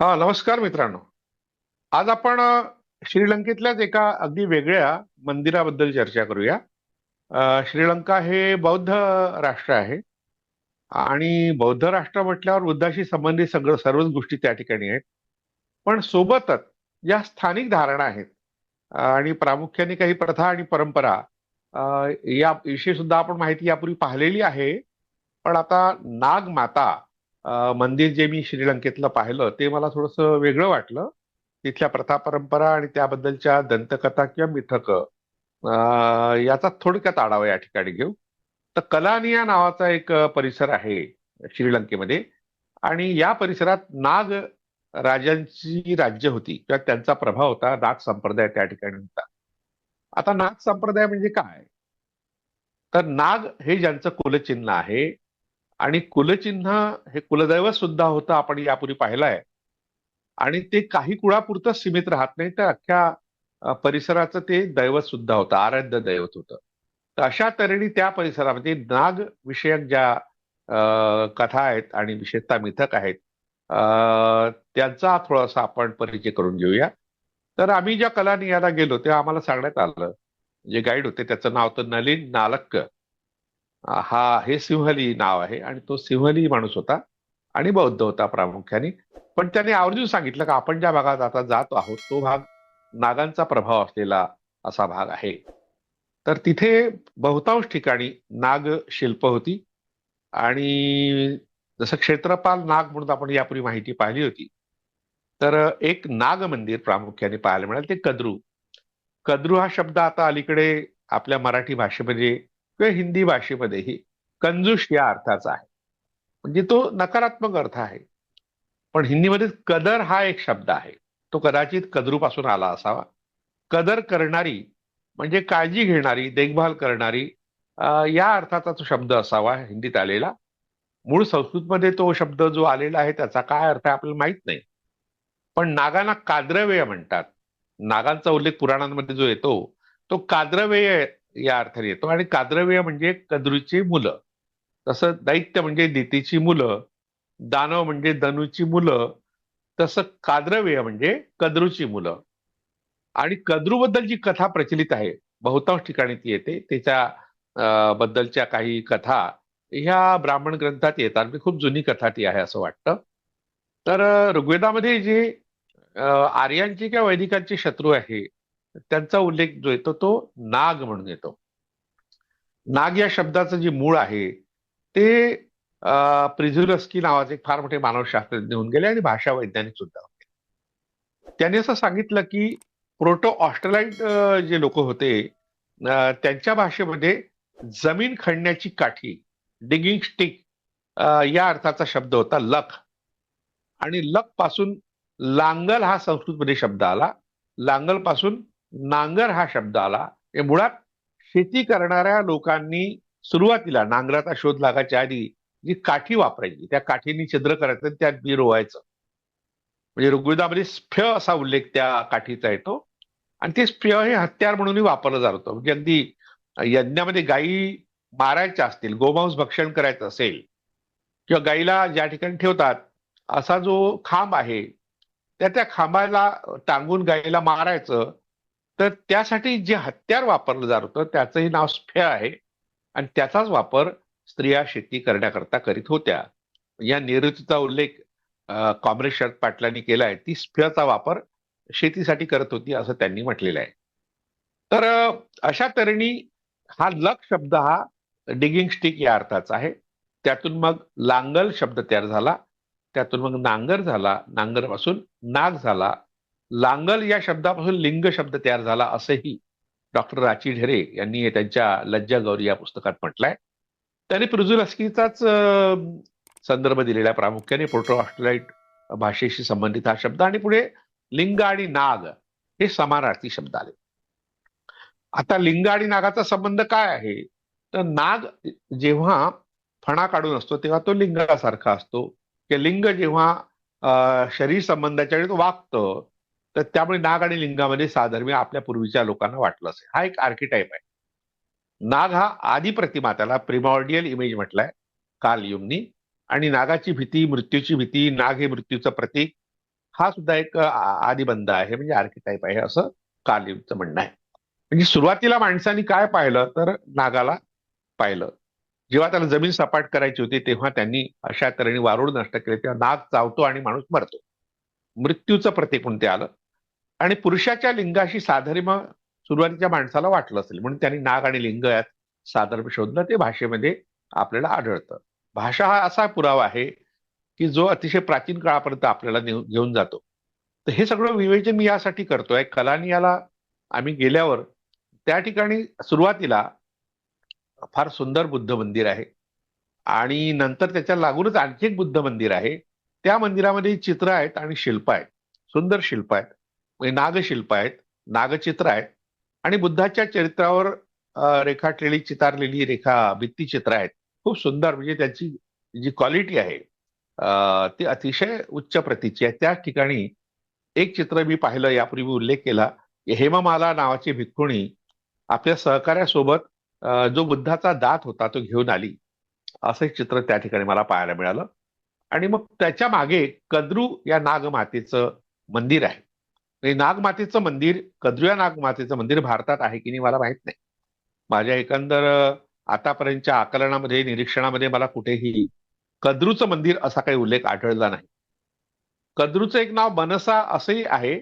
हा नमस्कार मित्रांनो. आज आपण श्रीलंकेतल्याच एका अगदी वेगळ्या मंदिराबद्दल चर्चा करूया. श्रीलंका हे बौद्ध राष्ट्र आहे. आणि बौद्ध राष्ट्र म्हटल्यावर बुद्धाशी संबंधित सगळं सर्वच गोष्टी त्या ठिकाणी आहेत. पण सोबतच ज्या स्थानिक धारणा आहेत आणि प्रामुख्याने काही प्रथा आणि परंपरा या विषयी सुद्धा आपण माहिती यापूर्वी पाहिलेली आहे. पण आता नाग माता मंदिर जे मी श्रीलंकेतलं पाहिलं ते मला थोडंसं वेगळं वाटलं. तिथल्या प्रथा परंपरा आणि त्याबद्दलच्या दंतकथा किंवा मिथक याचा थोडक्यात आढावा या ठिकाणी घेऊ. तर कलानिया नावाचा एक परिसर आहे श्रीलंकेमध्ये आणि या परिसरात नाग राजांची राज्य होती किंवा त्यांचा प्रभाव होता नाग संप्रदाय त्या ठिकाणी होता. आता नाग संप्रदाय म्हणजे काय? तर नाग हे ज्यांचं कुलचिन्ह आहे आणि कुलचिन्ह हे कुलदैवत सुद्धा होतं आपण यापूर्वी पाहिलं आहे आणि ते काही कुळापुरतं सीमित राहत नाही तर अख्ख्या परिसराचं ते दैवत सुद्धा होतं आराध्य दैवत होतं. तर अशा तऱ्हेने त्या परिसरामध्ये म्हणजे नाग विषयक ज्या कथा आहेत आणि विशेषतः मिथक आहेत त्यांचा थोडासा आपण परिचय करून घेऊया. तर आम्ही ज्या कलानियाला गेलो तेव्हा आम्हाला सांगण्यात आलं जे गाईड होते त्याचं नाव तर नलिन नालक्क. हा हे सिंहली नाव आहे आणि तो सिंहली माणूस होता आणि बौद्ध होता प्रामुख्याने. पण त्याने आवर्जून सांगितलं की आपण ज्या भागात आता जात आहोत तो भाग नागांचा प्रभाव असलेला असा भाग आहे. तर तिथे बहुतांश ठिकाणी नाग शिल्प होती आणि जसं क्षेत्रपाल नाग म्हणून आपण यापूर्वी माहिती पाहिली होती तर एक नाग मंदिर प्रामुख्याने पाहायला मिळालं ते कद्रू. कद्रू हा शब्द आता अलीकडे आपल्या मराठी भाषेमध्ये किंवा हिंदी भाषेमध्येही कंजूष या अर्थाचा आहे. म्हणजे तो नकारात्मक अर्थ आहे. पण हिंदीमध्ये कदर हा एक शब्द आहे. तो कदाचित कदरूपासून आला असावा. कदर करणारी म्हणजे काळजी घेणारी देखभाल करणारी या अर्थाचा तो शब्द असावा हिंदीत आलेला. मूळ संस्कृतमध्ये तो शब्द जो आलेला आहे त्याचा काय अर्थ आहे आपल्याला माहीत नाही. पण नागांना काद्रवेय म्हणतात. नागांचा उल्लेख पुराणांमध्ये जो येतो तो काद्रवेय या अर्थाने येतो. आणि काद्रव्य म्हणजे कद्रूची मुलं. तसं दैत्य म्हणजे दितीची मुलं दानव म्हणजे धनुची मुलं तसं काद्रव्य म्हणजे कद्रूची मुलं. आणि कद्रूबद्दल जी कथा प्रचलित आहे बहुतांश ठिकाणी ती येते. त्याच्या बद्दलच्या काही कथा ह्या ब्राह्मण ग्रंथात येतात. म्हणजे खूप जुनी कथा ती आहे असं वाटतं. तर ऋग्वेदामध्ये जे आर्यांची आर्यांचे किंवा वैदिकांचे शत्रू आहे त्यांचा उल्लेख जो येतो तो नाग म्हणून येतो. नाग या शब्दाचं जे मूळ आहे ते प्रिझुलस्की नावाचे एक फार मोठे मानवशास्त्रज्ञ होऊन गेले आणि भाषा वैज्ञानिक सुद्धा होते. त्यांनी असं सांगितलं की प्रोटो ऑस्ट्रेलाइट जे लोक होते त्यांच्या भाषेमध्ये जमीन खणण्याची काठी डिगिंग स्टिक या अर्थाचा शब्द होता लख. आणि लखपासून लांगल हा संस्कृतमध्ये शब्द आला. लांगलपासून नांगर हा शब्द आला. हे मुळात शेती करणाऱ्या लोकांनी सुरुवातीला नांगराचा शोध लागायच्या आधी जी काठी वापरायची त्या काठीने छिद्र करायचं त्यात बी रोवायचं. म्हणजे ऋग्वेदामध्ये स्फय असा उल्लेख त्या काठीचा येतो. आणि ते स्फय हे हत्यार म्हणूनही वापरलं जात होतं. म्हणजे अगदी यज्ञामध्ये गायी मारायच्या असतील गोमांस भक्षण करायचं असेल किंवा गाईला ज्या ठिकाणी ठेवतात असा जो खांब आहे त्या त्या खांबाला टांगून गाईला मारायचं तर त्यासाठी जे हत्यार वापरलं जात होतं त्याचंही नाव स्फे आहे. आणि त्याचाच वापर स्त्रिया शेती करण्याकरता करीत होत्या. या निवृत्तीचा उल्लेख अं, कॉम्रेड शरद पाटलांनी केलाय ती स्फेयचा वापर शेतीसाठी करत होती असं त्यांनी म्हटलेलं आहे. तर अशा तऱ्हेने हा लक शब्द हा डिगिंग स्टिक या अर्थाचा आहे. त्यातून मग लांगल शब्द तयार झाला. त्यातून मग नांगर झाला. नांगरपासून नाग झाला. लांगल या शब्दापासून लिंग शब्द तयार झाला असंही डॉक्टर राची ढेरे यांनी त्यांच्या लज्जा गौरी या पुस्तकात म्हटलंय. त्यांनी पृजुलस्कीचाच संदर्भ दिलेला प्रामुख्याने पोर्टो ऑस्ट्रेलाइट भाषेशी संबंधित हा शब्द आणि पुढे लिंग आणि नाग हे समानार्थी शब्द आले. आता लिंग आणि नागाचा संबंध काय आहे? तर नाग जेव्हा फणा काढून असतो तेव्हा तो लिंगासारखा असतो. की लिंग जेव्हा शरीर संबंधाच्या वेळी तो वागतं तर त्यामुळे नाग आणि लिंगामध्ये साधर्म्य आपल्या पूर्वीच्या लोकांना वाटलं असेल. हा एक आर्किटाईप आहे. नाग हा आदी प्रतिमा त्याला प्रिमॉर्डियल इमेज म्हटलाय कालयुगनी. आणि नागाची भीती मृत्यूची भीती नाग हे मृत्यूचं प्रतीक हा सुद्धा एक आदिबंध आहे. म्हणजे आर्किटाईप आहे असं कालयुगचं म्हणणं आहे. म्हणजे सुरुवातीला माणसांनी काय पाहिलं? तर नागाला पाहिलं. जेव्हा त्याला जमीन सपाट करायची होती तेव्हा त्यांनी अशा तऱ्हेने वारूळ नष्ट केले तेव्हा नाग चावतो आणि माणूस मरतो. मृत्यूचं प्रतीक म्हणून ते आलं. आणि पुरुषाच्या लिंगाशी साधर्म सुरुवातीच्या माणसाला वाटलं असेल. म्हणून त्यांनी नाग आणि लिंग यात साधर्म शोधलं. ते भाषेमध्ये आपल्याला आढळतं. भाषा हा असा पुरावा आहे की जो अतिशय प्राचीन काळापर्यंत आपल्याला घेऊन जातो. तर हे सगळं विवेचन मी यासाठी करतोय. कलानी याला आम्ही गेल्यावर त्या ठिकाणी सुरुवातीला फार सुंदर बुद्ध मंदिर आहे. आणि नंतर त्याच्या लागूनच आणखी एक बुद्ध मंदिर आहे. त्या मंदिरामध्ये चित्र आहेत आणि शिल्प आहेत. सुंदर शिल्प आहेत. म्हणजे नागशिल्प आहेत नागचित्र आहेत आणि बुद्धाच्या चरित्रावर रेखाटलेली चितारलेली रेखा भित्तीचित्र आहेत. खूप सुंदर म्हणजे त्याची जी क्वालिटी आहे ती अतिशय उच्च प्रतीची आहे. त्या ठिकाणी एक चित्र मी पाहिलं यापूर्वी उल्लेख केला हेमामाला नावाची भिक्खुणी आपल्या सहकार्यासोबत जो बुद्धाचा दात होता तो घेऊन आली. असं एक चित्र त्या ठिकाणी मला पाहायला मिळालं. आणि मग त्याच्यामागे कद्रू या नागमातेचं मंदिर आहे. नागमातेचं मंदिर कद्रू या नागमातेचं मंदिर भारतात आहे की नाही मला माहीत नाही. माझ्या एकंदर आतापर्यंतच्या आकलनामध्ये निरीक्षणामध्ये मला कुठेही कद्रूचं मंदिर असा काही उल्लेख आढळला नाही. कद्रूचं एक नाव मनसा असंही आहे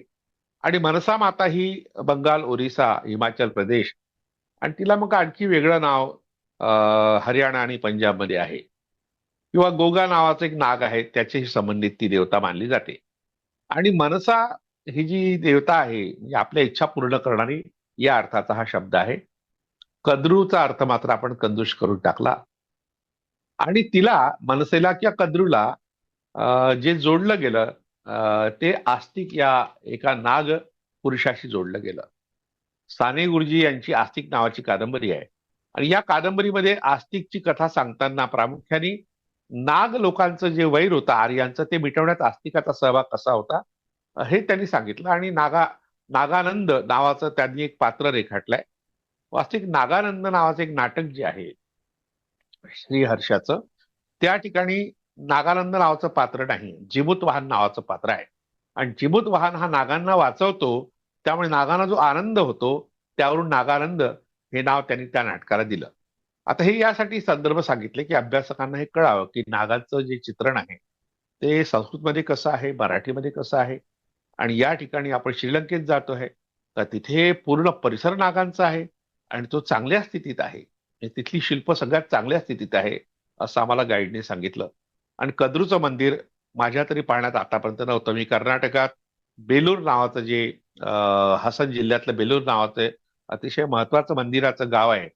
आणि मनसा माता ही बंगाल ओरिसा हिमाचल प्रदेश आणि तिला मग आणखी वेगळं नाव हरियाणा आणि पंजाबमध्ये आहे. किंवा गोगा नावाचं एक नाग आहे त्याच्याशी संबंधित ती देवता मानली जाते. आणि मनसा ही जी देवता आहे म्हणजे आपल्या इच्छा पूर्ण करणारी या अर्थाचा हा शब्द आहे. कद्रूचा अर्थ मात्र आपण कंदुष करून टाकला. आणि तिला मनसेला किंवा कद्रूला जे जोडलं गेलं ते आस्तिक या एका नाग पुरुषाशी जोडलं गेलं. साने गुरुजी यांची आस्तिक नावाची कादंबरी आहे. आणि या कादंबरीमध्ये आस्तिकची कथा सांगताना प्रामुख्याने नाग लोकांचं जे वैर होतं आर्यांचं ते मिटवण्यात आस्तिकाचा सहभाग कसा होता? हे त्यांनी सांगितलं आणि नागा नागानंद नावाचं त्यांनी एक पात्र रेखाटलंय. वास्तविक नागानंद नावाचं एक नाटक जे आहे श्रीहर्षाचं त्या ठिकाणी नागानंद नावाचं पात्र नाही जिबूत वाहन नावाचं पात्र आहे. आणि जिबूत वाहन हा नागांना वाचवतो त्यामुळे नागांना जो आनंद होतो त्यावरून नागानंद हे नाव त्यांनी त्या नाटकाला दिलं. आता हे यासाठी संदर्भ सांगितले की अभ्यासकांना हे कळावं की नागाचं जे चित्रण आहे ते संस्कृतमध्ये कसं आहे मराठीमध्ये कसं आहे? आणि या ठिकाणी आपण श्रीलंकेत जातो आहे तर तिथे पूर्ण परिसर नागांचा आहे आणि तो चांगल्या स्थितीत आहे. म्हणजे तिथली शिल्प सगळ्यात चांगल्या स्थितीत आहे असं आम्हाला गाईडने सांगितलं. आणि कद्रूचं मंदिर माझ्या तरी पाहण्यात आतापर्यंत नव्हतं. मी कर्नाटकात बेलूर नावाचं जे हसन जिल्ह्यातलं बेलूर नावाचं अतिशय महत्वाचं मंदिराचं गाव आहे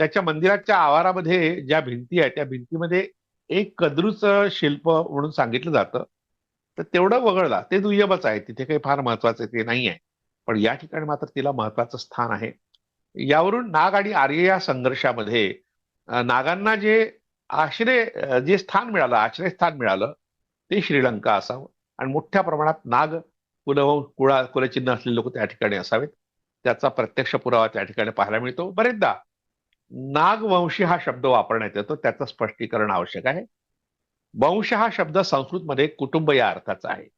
त्याच्या मंदिराच्या आवारामध्ये ज्या भिंती आहेत त्या भिंतीमध्ये एक कद्रूचं शिल्प म्हणून सांगितलं जातं. तर तेवढं वगळला. ते दुय्यमच आहे. तिथे काही फार महत्वाचं ते नाही आहे. पण या ठिकाणी मात्र तिला महत्वाचं स्थान आहे. यावरून नाग आणि आर्य या संघर्षामध्ये नागांना जे आश्रय जे स्थान मिळालं आश्रयस्थान मिळालं ते श्रीलंका असावं. आणि मोठ्या प्रमाणात नाग कुल कुळा कुलचिन्ह असलेले लोक त्या ठिकाणी असावेत. त्याचा प्रत्यक्ष पुरावा त्या ठिकाणी पाहायला मिळतो. बरेचदा नागवंशी हा शब्द वापरण्यात येतो त्याचं स्पष्टीकरण आवश्यक आहे. वंश हा शब्द संस्कृतमध्ये कुटुंब या अर्थाचा आहे.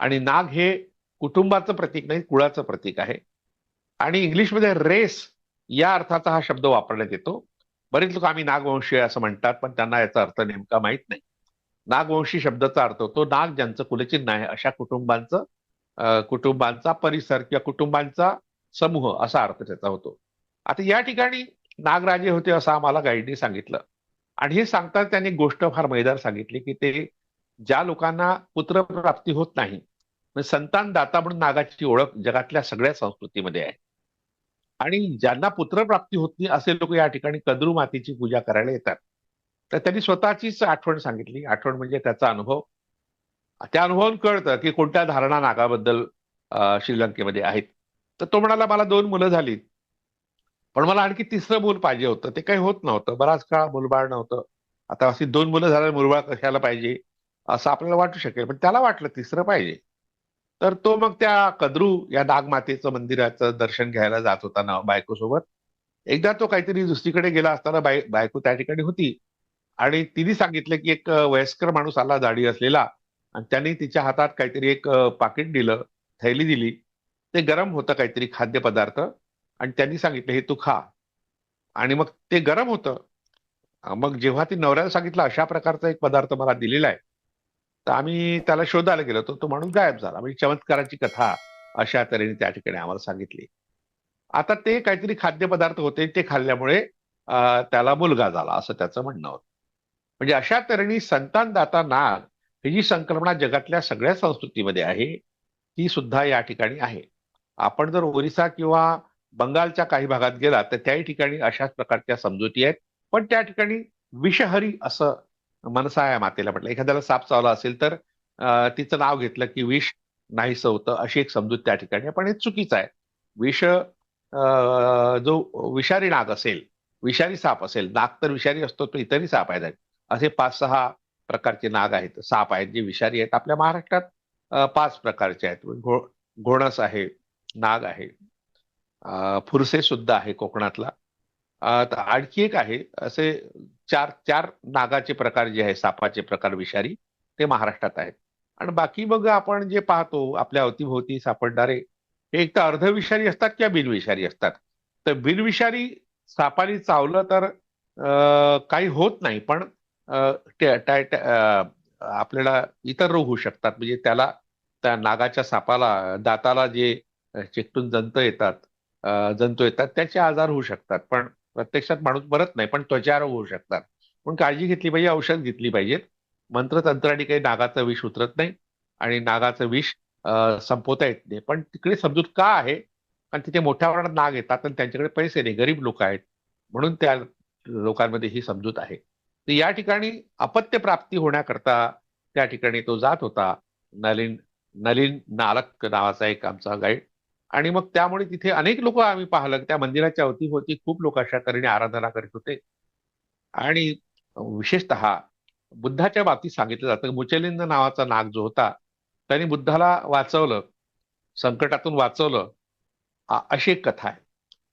आणि नाग हे कुटुंबाचं प्रतीक नाही कुळाचं प्रतीक आहे. आणि इंग्लिशमध्ये रेस या अर्थाचा हा शब्द वापरण्यात येतो. बरेच लोक आम्ही नागवंशी असं म्हणतात पण त्यांना याचा अर्थ नेमका माहीत नाही. नागवंशी शब्दाचा अर्थ होतो नाग ज्यांचं कुलचिन्ह आहे अशा कुटुंबांचं कुटुंबांचा परिसर किंवा कुटुंबांचा समूह असा अर्थ त्याचा होतो. आता या ठिकाणी नागराजे होते असं आम्हाला गाईडने सांगितलं. आणि हे सांगताना त्यांनी गोष्ट फार मैदार सांगितली की ते ज्या लोकांना पुत्रप्राप्ती होत नाही म्हणजे संतान दाता म्हणून नागाची ओळख जगातल्या सगळ्या संस्कृतीमध्ये आहे. आणि ज्यांना पुत्रप्राप्ती होत नाही असे लोक या ठिकाणी कद्रू मातीची पूजा करायला येतात. तर त्यांनी स्वतःचीच आठवण सांगितली. आठवण म्हणजे त्याचा अनुभव. त्या अनुभवून कळतं की कोणत्या धारणा नागाबद्दल श्रीलंकेमध्ये आहेत. तर तो म्हणाला मला दोन मुलं झालीत. पण मला आणखी तिसरं मूल पाहिजे होतं. ते काही होत नव्हतं. बराच काळ मुलबाळ नव्हतं. आता अशी दोन मुलं झाल्यावर मुलबाळ कशाला पाहिजे? असं आपल्याला वाटू शकेल. पण त्याला वाटलं तिसरं पाहिजे. तर तो मग त्या कद्रू या नागमातेचं मंदिराचं दर्शन घ्यायला जात होता ना बायकोसोबत. एकदा तो काहीतरी दुसरीकडे गेला असताना बाय बायको त्या ठिकाणी होती. आणि तिने सांगितलं की एक वयस्कर माणूस आला दाढी असलेला. आणि त्याने तिच्या हातात काहीतरी एक पाकिट दिलं थैली दिली. ते गरम होतं काहीतरी खाद्यपदार्थ. आणि त्यांनी सांगितलं हे तू खा. आणि मग ते गरम होतं. मग जेव्हा ती नवऱ्याला सांगितलं अशा प्रकारचा एक पदार्थ मला दिलेला आहे. तर आम्ही त्याला शोधायला गेलो तो तो माणूस गायब झाला. म्हणजे चमत्काराची कथा अशा तऱ्हेने त्या ठिकाणी आम्हाला सांगितली. आता ते काहीतरी खाद्यपदार्थ होते ते खाल्ल्यामुळे त्याला मुलगा झाला असं त्याचं म्हणणं होतं. म्हणजे अशा तऱ्हेने संतानदाता नाग ही जी संकल्पना जगातल्या सगळ्या संस्कृतीमध्ये आहे ती सुद्धा या ठिकाणी आहे. आपण जर ओरिसा किंवा बंगालच्या काही भागात गेला तर त्याही ठिकाणी अशाच प्रकारच्या समजुती आहेत. पण त्या ठिकाणी विषहरी असं मनसा या मातेला म्हटलं. एखाद्याला साप चावला असेल तर तिचं नाव घेतलं की विष नाहीसं होतं अशी एक समजूत त्या ठिकाणी पण हे चुकीचं आहे. विष जो विषारी नाग असेल विषारी साप असेल नाग तर विषारी असतो तो इतरही साप आहेत. असे पाच सहा प्रकारचे नाग आहेत साप आहेत जे विषारी आहेत. आपल्या महाराष्ट्रात पाच प्रकारचे आहेत. घो घोणस आहे नाग आहे फुरसे सुद्धा आहे कोकणातला. आणखी एक आहे असे चार चार नागाचे प्रकार जे आहे सापाचे प्रकार विषारी ते महाराष्ट्रात आहेत. आणि बाकी मग आपण जे पाहतो आपल्या अवतीभोवती सापडणारे हे एक तर अर्धविषारी असतात किंवा बिनविषारी असतात. तर बिनविषारी सापाने चावलं तर काही होत नाही पण आपल्याला इतर रोग होऊ शकतात. म्हणजे त्याला त्या नागाच्या सापाला दाताला जे चिकटून जंत येतात जंतू येतात त्याचे आजार होऊ शकतात. पण प्रत्यक्षात माणूस मरत नाही पण त्वचा रोग होऊ शकतात. पण काळजी घेतली पाहिजे औषध घेतली पाहिजेत. मंत्रतंत्राने काही नागाचं विष उतरत नाही आणि नागाचं विष संपवता येत नाही. पण तिकडे समजूत का आहे? कारण तिथे मोठ्या प्रमाणात नाग येतात आणि त्यांच्याकडे पैसे नाही. गरीब लोक आहेत. म्हणून त्या लोकांमध्ये ही समजूत आहे. तर या ठिकाणी अपत्य प्राप्ती होण्याकरता त्या ठिकाणी तो जात होता. नलिन नलिन नालक नावाचा एक आमचा गाईड आणि मग त्यामुळे तिथे अनेक लोक आम्ही पाहिलं. त्या मंदिराच्या अवतीभोवती खूप लोक अशा तऱ्हेने आराधना करीत होते. आणि विशेषतः बुद्धाच्या बाबतीत सांगितलं जातं मुचलिंद नावाचा नाग जो होता त्यांनी बुद्धाला वाचवलं संकटातून वाचवलं. अशी एक कथा आहे.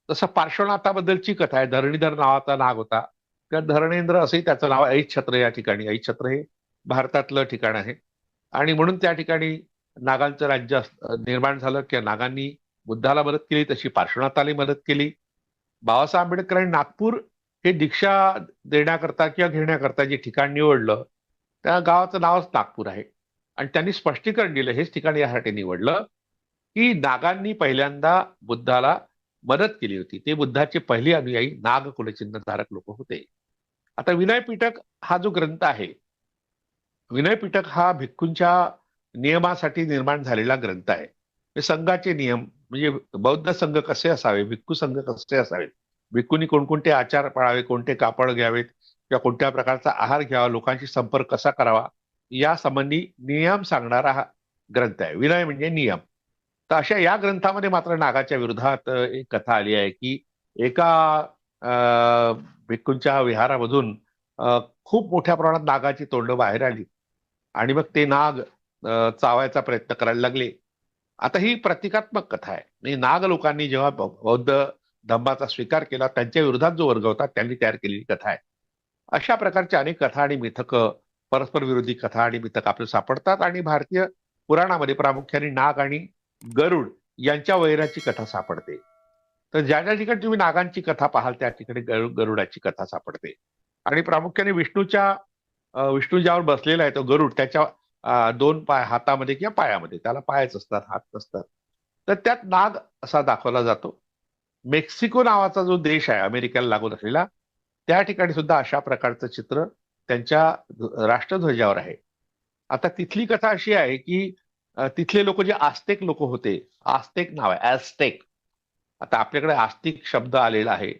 तसं पार्श्वनाथाबद्दलची कथा आहे. धरणीधर नावाचा नाग होता. त्या धरणेंद्र असंही त्याचं नाव आहे. ऐच्छत्र या ठिकाणी. ऐच्छत्र हे भारतातलं ठिकाण आहे. आणि म्हणून त्या ठिकाणी नागांचं राज्य निर्माण झालं किंवा नागांनी बुद्धाला मदत केली तशी पार्श्वनाथाला मदत केली. बाबासाहेब आंबेडकरांनी नागपूर हे दीक्षा देण्याकरता किंवा घेण्याकरता जे ठिकाण निवडलं त्या गावाचं नावच नागपूर आहे. आणि त्यांनी स्पष्टीकरण दिलं हेच ठिकाण यासाठी निवडलं की नागांनी पहिल्यांदा बुद्धाला मदत केली होती. ते बुद्धाचे पहिले अनुयायी नाग कुलचिन्हधारक लोक होते. आता विनय पिटक हा जो ग्रंथ आहे विनय पिटक हा भिक्खूंच्या नियमासाठी निर्माण झालेला ग्रंथ आहे. हे संघाचे नियम म्हणजे बौद्ध संघ कसे असावे? भिक्खू संघ कसे असावेत भिक्खूंनी कोणकोणते आचार पाळावे कोणते कापड घ्यावेत? किंवा कोणत्या प्रकारचा आहार घ्यावा? लोकांशी संपर्क कसा करावा? या संबंधी नियम सांगणारा हा ग्रंथ आहे. विनय म्हणजे नियम. तर अशा या ग्रंथामध्ये मात्र नागाच्या विरोधात एक कथा आली आहे की एका भिक्खूंच्या विहारामधून खूप मोठ्या प्रमाणात नागाची तोंड बाहेर आली. आणि मग ते नाग चावायचा प्रयत्न करायला लागले. आता ही प्रतिकात्मक कथा आहे. म्हणजे नाग लोकांनी जेव्हा बौद्ध धम्माचा स्वीकार केला त्यांच्या विरोधात जो वर्ग होता त्यांनी तयार केलेली कथा आहे. अशा प्रकारच्या अनेक कथा आणि मिथक परस्पर विरोधी कथा आणि मिथक आपल्याला सापडतात आणि भारतीय पुराणामध्ये प्रामुख्याने नाग आणि गरुड यांच्या वैराची कथा सापडते. तर ज्या ज्या ठिकाणी तुम्ही नागांची कथा पाहाल त्या ठिकाणी गरु गरुडाची कथा सापडते. आणि प्रामुख्याने विष्णूच्या विष्णू ज्यावर बसलेला आहे तो गरुड त्याच्या दोन पाय हातामध्ये किंवा पायामध्ये त्याला पायच असतात हात नसतात. तर त्यात नाग असा दाखवला जातो. मेक्सिको नावाचा जो देश आहे अमेरिकेला लागून असलेला त्या ठिकाणी सुद्धा अशा प्रकारचं चित्र त्यांच्या राष्ट्रध्वजावर आहे. आता तिथली कथा अशी आहे की तिथले लोक जे आस्तेक लोक होते आस्तेक नाव आहे ॲस्टेक आता आपल्याकडे आस्तिक शब्द आलेला आहे.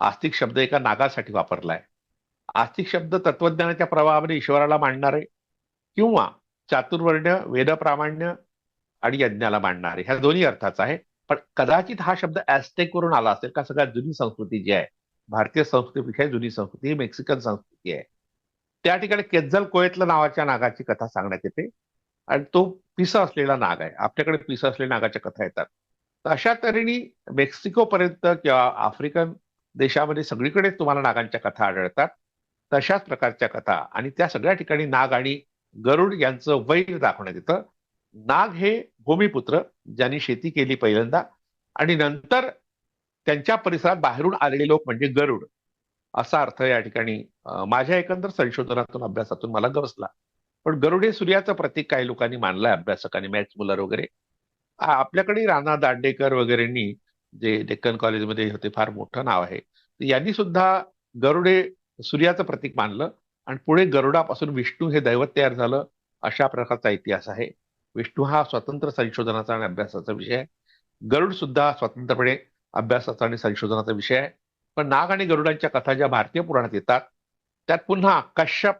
आस्तिक शब्द एका नागासाठी वापरला आहे आस्तिक शब्द तत्वज्ञानाच्या प्रवाहामध्ये ईश्वराला मांडणारे किंवा चातुर्वर्ण्य वेदप्रामाण्य आणि यज्ञाला मांडणारे. ह्या दोन्ही अर्थाचा आहे. पण कदाचित हा शब्द ॲस्टेक वरून आला असेल का सगळ्यात जुनी संस्कृती जी आहे. भारतीय संस्कृतीपेक्षा जुनी संस्कृती ही मेक्सिकन संस्कृती आहे. त्या ठिकाणी केज्जल कोयतल नावाच्या नागाची कथा सांगण्यात येते. आणि तो पिसा असलेला नाग आहे. आपल्याकडे पिसा असलेल्या नागाच्या कथा येतात. तर अशा तऱ्हेने मेक्सिको पर्यंत किंवा आफ्रिकन देशामध्ये सगळीकडे तुम्हाला नागांच्या कथा आढळतात. तशाच प्रकारच्या कथा. आणि त्या सगळ्या ठिकाणी नाग आणि गरुड यांचं वैर दाखवण्यात येतं. नाग हे भूमिपुत्र ज्यांनी शेती केली पहिल्यांदा. आणि नंतर त्यांच्या परिसरात बाहेरून आलेले लोक म्हणजे गरुड. असा अर्थ या ठिकाणी माझ्या एकंदर संशोधनातून अभ्यासातून मला गवसला. पण गरुड हे सूर्याचं प्रतीक काही लोकांनी मानलंय अभ्यासकांनी मॅथ्स मुलर वगैरे. आपल्याकडे राणा दांडेकर वगैरेंनी जे डेक्कन कॉलेजमध्ये होते फार मोठं नाव आहे. यांनी सुद्धा गरुडे सूर्याचं प्रतीक मानलं. आणि पुढे गरुडापासून विष्णू हे दैवत तयार झालं अशा प्रकारचा इतिहास आहे. विष्णू हा स्वतंत्र संशोधनाचा आणि अभ्यासाचा विषय आहे. गरुड सुद्धा स्वतंत्रपणे अभ्यासाचा आणि संशोधनाचा विषय आहे. पण नाग आणि गरुडांच्या कथा ज्या भारतीय पुराणात येतात त्यात पुन्हा कश्यप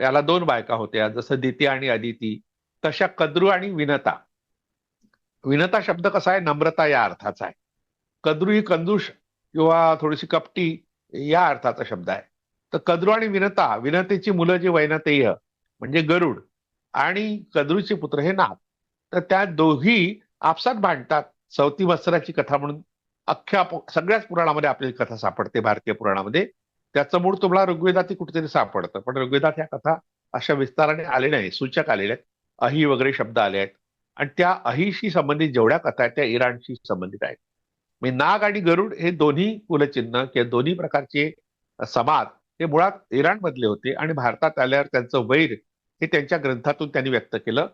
याला दोन बायका होत्या जसं दिती आणि अदिती तशा कद्रू आणि विनता. विनता शब्द कसा आहे? नम्रता या अर्थाचा आहे. कद्रू ही कंदुष किंवा थोडीशी कपटी या अर्थाचा शब्द आहे. तर कद्रू आणि विनता विनतेची मुलं जी वैनतेय म्हणजे गरुड आणि कद्रूचे पुत्र हे नाग. तर त्या दोघी आपसात भांडतात. चौथी वस्त्राची कथा म्हणून अख्ख्या सगळ्याच पुराणामध्ये आपली कथा सापडते भारतीय पुराणामध्ये. त्याचं मूळ तुम्हाला ऋग्वेदातही कुठेतरी सापडतं. पण ऋग्वेदात ह्या कथा अशा विस्ताराने आले नाही सूचक आलेल्या आहेत. अही वगैरे शब्द आले आहेत. आणि त्या अहीशी संबंधित जेवढ्या कथा आहेत त्या इराणशी संबंधित आहेत. म्हणजे नाग आणि गरुड हे दोन्ही कुलचिन्ह किंवा दोन्ही प्रकारचे समाज हे मुळात इराणमधले होते आणि भारतात आल्यावर त्यांचं वैर हे त्यांच्या ग्रंथातून त्यांनी व्यक्त केलं.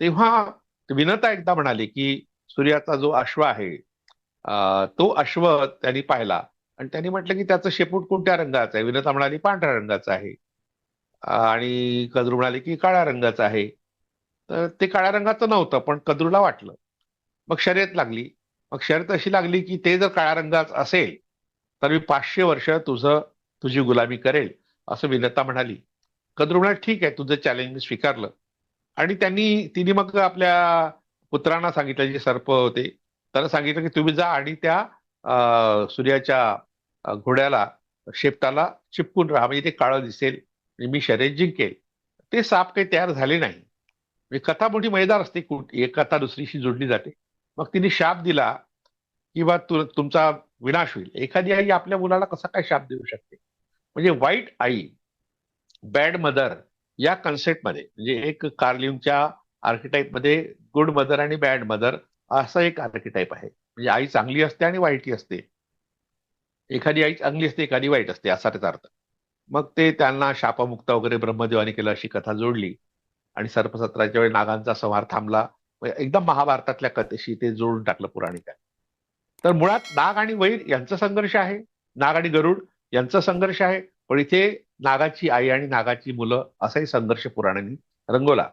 तेव्हा विनता एकदा म्हणाली की सूर्याचा जो अश्व आहे तो अश्व त्यांनी पाहिला आणि त्यांनी म्हटलं की त्याचं शेपूट कोणत्या रंगाचं आहे? विनता म्हणाली पांढऱ्या रंगाचं आहे. आणि कद्रू म्हणाले की काळ्या रंगाचं आहे. तर ते काळ्या रंगाचं नव्हतं पण कद्रूला वाटलं. मग शर्यत लागली. मग शर्यत अशी लागली की ते जर काळ्या रंगाचं असेल तर मी पाचशे वर्ष तुझं तुझी गुलामी करेल असं विनता म्हणाली. कद्रू ठीक आहे तुझं चॅलेंज मी स्वीकारलं. आणि त्यांनी तिने मग आपल्या पुत्रांना सांगितलं जे सर्प होते त्याला सांगितलं की तुम्ही जा आणि त्या सूर्याच्या घोड्याला शेपटाला चिपकून राहा. म्हणजे ते काळं दिसेल मी शर्यत जिंकेल ते साप काही तयार झाले नाही. म्हणजे कथा मोठी मैदार असते कुठ- एक कथा दुसरीशी जोडली जाते. मग तिने शाप दिला की बा तुमचा विनाश होईल. एखादी आई आपल्या मुलाला कसा काय शाप देऊ शकते? म्हणजे वाईट आई बॅड मदर या कन्सेप्टमध्ये म्हणजे एक कार्लिंगच्या आर्किटाईपमध्ये गुड मदर आणि बॅड मदर असं एक आर्किटाईप आहे. म्हणजे आई चांगली असते आणि वाईटही असते. एखादी आई चांगली असते एखादी वाईट असते असा त्याचा अर्थ. मग ते त्यांना शापमुक्त वगैरे ब्रह्मदेवाने केलं अशी कथा जोडली आणि सर्पसत्राच्या वेळी नागांचा संहार थांबला. म्हणजे एकदम महाभारतातल्या कथेशी ते जोडून टाकलं पुराणिक. तर मुळात नाग आणि वैर यांचा संघर्ष आहे. नाग आणि गरुड यांचा संघर्ष आहे. पण इथे नागाची आई आणि नागाची मुलं असाही संघर्ष पुराणांनी रंगवला.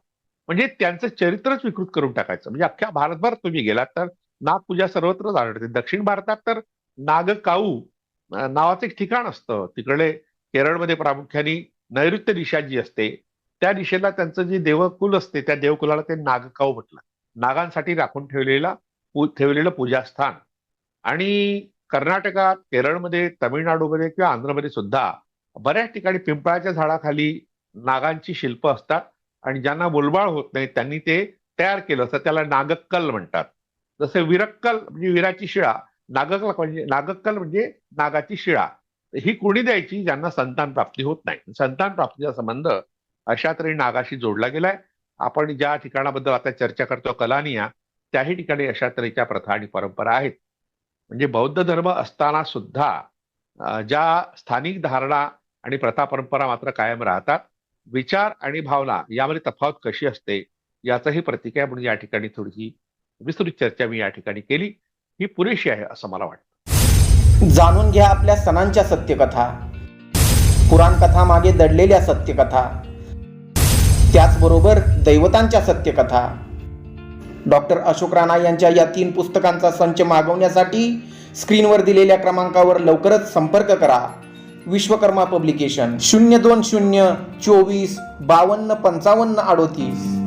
म्हणजे त्यांचं चरित्रच विकृत करून टाकायचं. म्हणजे अख्ख्या भारतभर तुम्ही गेलात तर नागपूजा सर्वत्रच आढळते. दक्षिण भारतात तर नागकाऊ काऊ नावाचं एक ठिकाण असतं. तिकडे केरळमध्ये प्रामुख्याने नैऋत्य दिशा जी असते त्या दिशेला त्यांचं जे देवकुल असते त्या देवकुलाला ते नागकाऊ म्हटलं. नागांसाठी राखून ठेवलेला पू- ठेवलेलं पूजास्थान. आणि कर्नाटकात केरळमध्ये तमिळनाडूमध्ये किंवा आंध्रमध्ये सुद्धा बऱ्याच ठिकाणी पिंपळाच्या झाडाखाली नागांची शिल्प असतात आणि ज्यांना बोलबाळ होत नाही त्यांनी ते तयार केलं असतं. त्याला नागक्कल म्हणतात. जसं विरक्कल म्हणजे विराची शिळा नागकल म्हणजे नागक्कल म्हणजे नागाची शिळा. ही कुणी द्यायची? ज्यांना संतान प्राप्ती होत नाही. संतान प्राप्तीचा संबंध अशा तऱ्हे नागाशी जोडला गेलाय. आपण ज्या ठिकाणाबद्दल आता चर्चा करतो कलानिया त्याही ठिकाणी अशा तऱ्हेच्या प्रथा आणि परंपरा आहेत. म्हणजे बौद्ध धर्म असताना सुद्धा ज्या स्थानिक धारणा आणि प्रथा परंपरा मात्र कायम राहतात विचार आणि भावना यामध्ये तफावत कशी असते याचंही प्रतीक आहे म्हणून या ठिकाणी थोडीशी विस्तृत चर्चा मी या ठिकाणी केली. ही पुरेशी आहे असं मला वाटतं. जाणून घ्या आपल्या सणांच्या सत्यकथा. पुराण कथा मागे दडलेल्या सत्यकथा. त्याचबरोबर दैवतांच्या सत्यकथा. डॉक्टर अशोक राणा यांच्या या तीन पुस्तकांचा संच मागवण्यासाठी स्क्रीनवर दिलेल्या क्रमांकावर लवकरच संपर्क करा. विश्वकर्मा पब्लिकेशन शून्य दोन शून्य चोवीस बावन्न पंचावन्न अडोतीस.